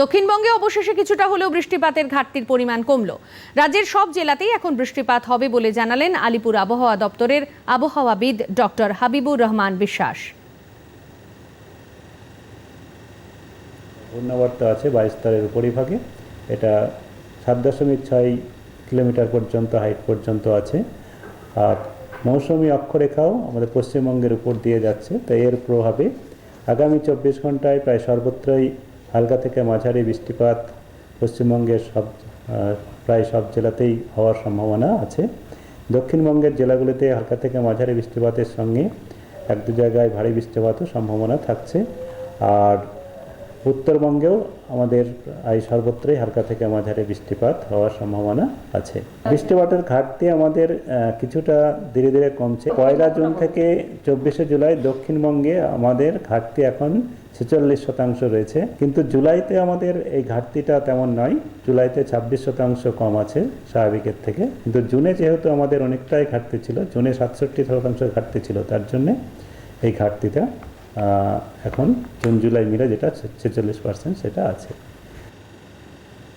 দক্ষিণবঙ্গে অবশেষে কিছুটা হলেও বৃষ্টিপাতের ঘাটতির পরিমাণ কমল। রাজ্যের সব জেলাতেই এখন বৃষ্টিপাত হবে বলে জানালেন আলিপুর আবহাওয়া দপ্তরের আবহাওয়াবিদ ডক্টর হাবিবুর রহমান বিশ্বাস। ঘূর্ণাবর্ত আছে বাইশ স্তরের উপরিভাগে। এটা সাত দশমিক ছয় কিলোমিটার পর্যন্ত, হাইট পর্যন্ত আছে। আর মৌসুমি অক্ষরেখাও আমাদের পশ্চিমবঙ্গের উপর দিয়ে যাচ্ছে। তাই এর প্রভাবে আগামী চব্বিশ ঘন্টায় প্রায় সর্বত্রই হালকা থেকে মাঝারি বৃষ্টিপাত পশ্চিমবঙ্গের সব প্রায় সব জেলাতেই হওয়ার সম্ভাবনা আছে। দক্ষিণবঙ্গের জেলাগুলিতে হালকা থেকে মাঝারি বৃষ্টিপাতের সঙ্গে এক দু জায়গায় ভারী বৃষ্টিপাতও সম্ভাবনা থাকছে। আর উত্তরবঙ্গেও আমাদের এই সর্বত্রই হালকা থেকে মাঝারি বৃষ্টিপাত হওয়ার সম্ভাবনা আছে। বৃষ্টিপাতের ঘাটতি আমাদের কিছুটা ধীরে ধীরে কমছে। পয়লা জুন থেকে চব্বিশে জুলাই দক্ষিণবঙ্গে আমাদের ঘাটতি এখন ছেচল্লিশ শতাংশ রয়েছে। কিন্তু জুলাইতে আমাদের এই ঘাটতিটা তেমন নয়। জুলাইতে ছাব্বিশ শতাংশ কম আছে স্বাভাবিকের থেকে। কিন্তু জুনে যেহেতু আমাদের অনেকটাই ঘাটতি ছিল জুনে সাতষট্টি শতাংশ ঘাটতি ছিল তার জন্যে এই ঘাটতিটা এখন জুন জুলাই মিলে যেটা ছেচল্লিশ পার্সেন্ট সেটা আছে।